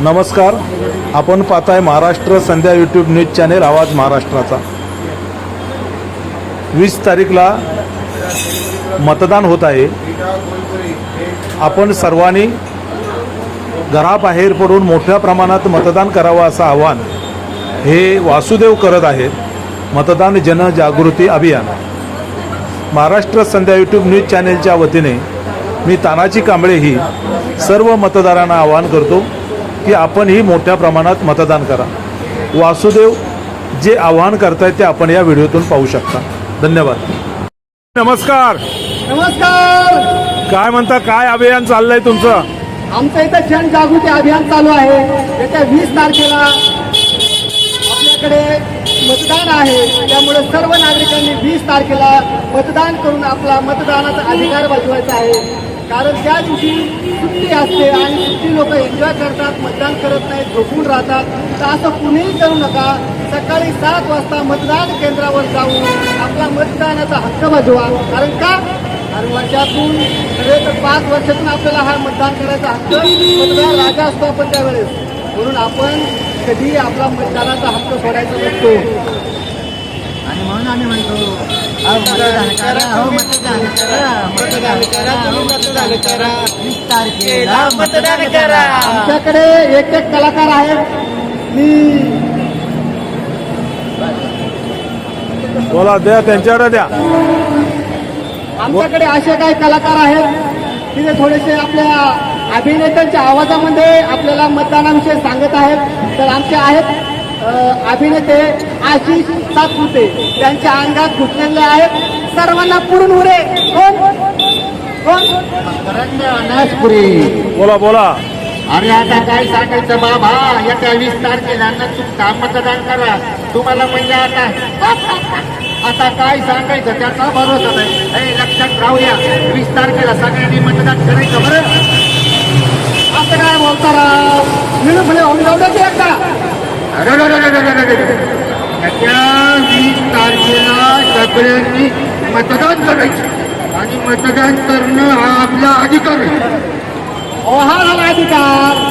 नमस्कार. आपण पाहताय Maharashtra Sandhya YouTube news channel आवाज महाराष्ट्राचा. वीस तारीखला मतदान होत आहे. आपण सर्वांनी घराबाहेर पडून मोठ्या प्रमाणात मतदान करावं असं आव्हान हे वासुदेव करत आहेत. मतदान जनजागृती अभियान. महाराष्ट्र संध्या यूट्यूब न्यूज चॅनेलच्या वतीने मी तानाजी कांबळे ही सर्व मतदारांना आवाहन करतो. की आपणही मोठ्या प्रमाणात मतदान करा. वासुदेव जे आवाहन करतायत ते आपण या व्हिडिओतून पाहू शकता. धन्यवाद. नमस्कार. नमस्कार. काय म्हणता काय अभियान चाललंय तुमचं? आमचं इथं जनजागृती अभियान चालू आहे. येत्या वीस तारखेला आपल्याकडे मतदान आहे. त्यामुळे सर्व नागरिकांनी वीस तारखेला मतदान करून आपला मतदानाचा अधिकार बजवायचा आहे. कारण त्या दिवशी सुट्टी असते आणि सुट्टी लोक एन्जॉय करतात मतदान करत नाहीत झोपून राहतात. तर असं कुणीही करू नका. सकाळी सात वाजता मतदान केंद्रावर जाऊन आपला मतदानाचा हक्क बजवा. कारण का? कारण वर्षातून नव्हे तर पाच वर्षातून आपल्याला हा मतदान करायचा हक्क मतदार राजा असतो आपण त्यावेळेस. म्हणून आपण कधी आपला मतदानाचा हक्क सोडायचा नसतो. आणि म्हणून आम्ही म्हणतो मतदान करा हो मतदान करा मतदान करा मतदान करा. वीस तारखेला मतदान करा. आमच्याकडे एक एक कलाकार आहेत. मी बोला द्या त्यांच्याकडे द्या. आमच्याकडे असे काही कलाकार आहेत. की ते थोडेसे आपल्या अभिनेत्यांच्या आवाजामध्ये आपल्याला मतदानाविषयी सांगत आहेत. तर आमचे आहेत अभिनेते आशिष सातपुते. त्यांच्या अंगात घुसलेले आहेत. सर्वांना पुरून उरे. कोण? कोण? अनासपुरी. बोला बोला. अरे आता काय सांगायचं बाबा? येत्या वीस तारखेला न चुकता मतदान करा. तुम्हाला म्हणजे आता आता काय सांगायचं? त्याचा भरोसा नाही. हे लक्षात राहूया. वीस तारखेला सगळ्यांनी मतदान करायचं बरं? असं काय बोलता राव मिळू मिळू होऊन जाऊ दे एकदा वीस तारखेला सगळ्यांनी मतदान करायचं आणि मतदान करणं हा आपला अधिकार आहे हा झाला अधिकार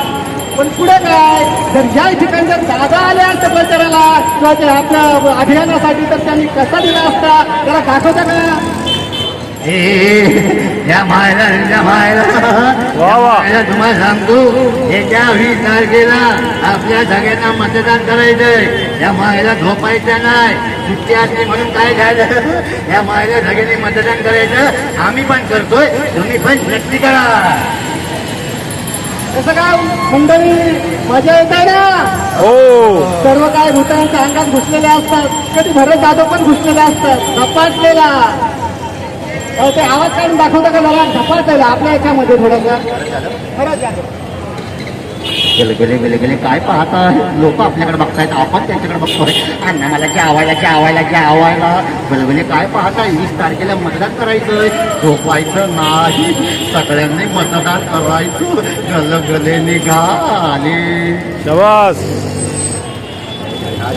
पण पुढे काय जर या ठिकाणी जर दादा आल्या असत्या प्रचाराला किंवा ते आपल्या अभियानासाठी तर त्यांनी कसा दिला असता त्याला दाखवता का ए, या मायला या मायला. मायला तुम्हाला सांगतो येत्या वीस तारखेला आपल्या सगळ्यांना मतदान करायचंय या मायला झोपायचं नाही. सुट्टी असली म्हणून काय झालं? या मायला सगळ्यांनी मतदान करायचं. आम्ही पण करतोय. तुम्ही पण नक्की करा. तसं काय मंडळी मजा येत आहे ना? हो. सर्व काय भूतांच्या अंगात घुसलेले असतात. कधी भरत जाधव पण घुसलेले असतात. झपाटलेला. ते आवाज काढून दाखवता का जरा झपाटलेला आपल्या याच्यामध्ये थोडासा. गेले गेले गेले गेले. काय पाहता? लोक आपल्याकडे बघतायत. आपण त्यांच्याकडे बघतोय अण्णा मला जे आवायला जे आवायला जे आवायला बरोबर काय पाहता? वीस तारखेला मतदान करायचंय झोपायचं नाही. सगळ्यांनी मतदान करायचं. गलगले निघाले. शबास.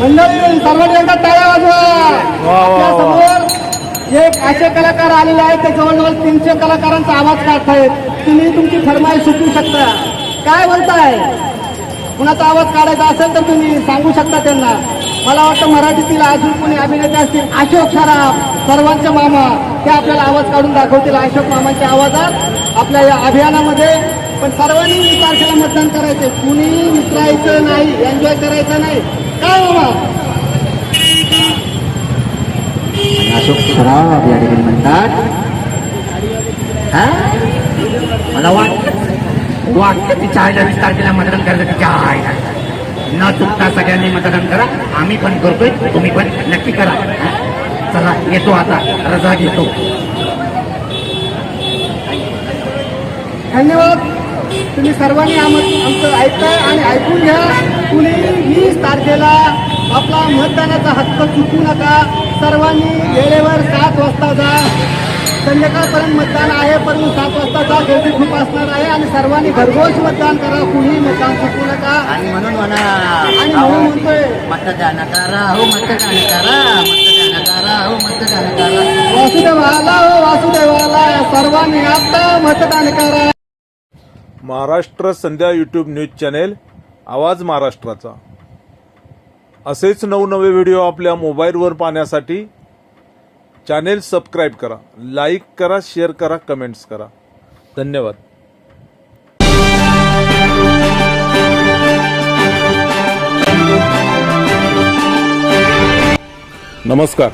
मंडळी टाळ्या वाजवा समोर एक असे कलाकार आलेले आहेत ते जवळजवळ तीनशे कलाकारांचा आवाज काढतायत तुम्ही तुमची फरमाईश सुटू शकता. काय बोलताय? कुणाचा आवाज काढायचा असेल तर तुम्ही सांगू शकता त्यांना. मला वाटतं मराठीतील अजून कोणी अभिनेते असतील अशोक सराफ सर्वांचे मामा ते आपल्याला आवाज काढून दाखवतील. अशोक मामांच्या आवाजात आपल्या या अभियानामध्ये. पण सर्वांनी विचार केला मतदान करायचे कुणी विसरायचं नाही एन्जॉय करायचं नाही. काय हो मामा अशोक सराफ या ठिकाणी म्हणतात हा? मला वाटतं वाटतं तिच्या आईला वीस तारखेला मतदान करायचं तिच्या आईला न चुकता सगळ्यांनी मतदान करा आम्ही पण करतोय तुम्ही पण नक्की करा चला येतो आता रजा घेतो धन्यवाद तुम्ही सर्वांनी आम आमचं ऐकताय आणि ऐकून घ्या कुणी वीस तारखेला आपला मतदानाचा हक्क चुकू नका. सर्वांनी वेळेवर सात वाजता जा. संध्याकाळपर्यंत मतदान आहे परंतु सात वाजता जा. गर्दी खूप असणार आहे आणि सर्वांनी घरपोच मतदान करा. कुणी मतदान चुकू नका. आणि म्हणून म्हणा आणि म्हणून म्हणतोय. मतदान करा हो मतदान करा मतदान करा हो मतदान करा वासुदेवाला हो वासुदेवाला सर्वांनी आता मतदान करा. Maharashtra Sandhya YouTube news channel आवाज महाराष्ट्राचा. असेच नवनवे व्हिडिओ आपल्या मोबाईलवर पाहण्यासाठी चॅनेल सबस्क्राईब करा लाईक करा शेअर करा कमेंट्स करा. धन्यवाद. नमस्कार.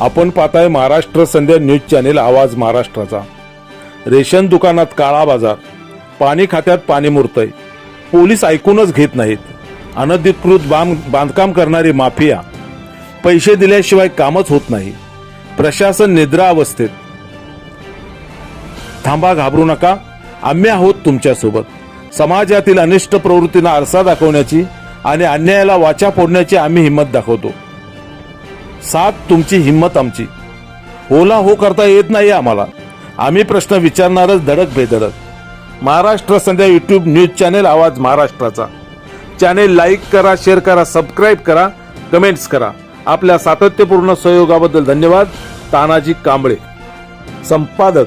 आपण पाहताय महाराष्ट्र संध्या न्यूज चॅनेल आवाज महाराष्ट्राचा. रेशन दुकानात काळा बाजार पाणी खात्यात पाणी मुरतय. पोलीस ऐकूनच घेत नाहीत. अनधिकृत बांध बांधकाम करणारी माफिया. पैसे दिल्याशिवाय कामच होत नाही. प्रशासन निद्रा अवस्थेत. थांबा घाबरू नका. आम्ही आहोत तुमच्यासोबत. समाजातील अनिष्ट प्रवृत्तींना आरसा दाखवण्याची आणि अन्यायाला वाचा फोडण्याची आम्ही हिंमत दाखवतो. साथ तुमची हिंमत आमची. ओला हो करता येत नाही आम्हाला. आम्ही प्रश्न विचारणारच धडक बेधडक. Maharashtra Sandhya YouTube news channel आवाज महाराष्ट्राचा. चॅनेल लाईक करा शेअर करा सबस्क्राईब करा कमेंट्स करा. आपल्या सातत्यपूर्ण सहयोगाबद्दल धन्यवाद. तानाजी कांबळे संपादक.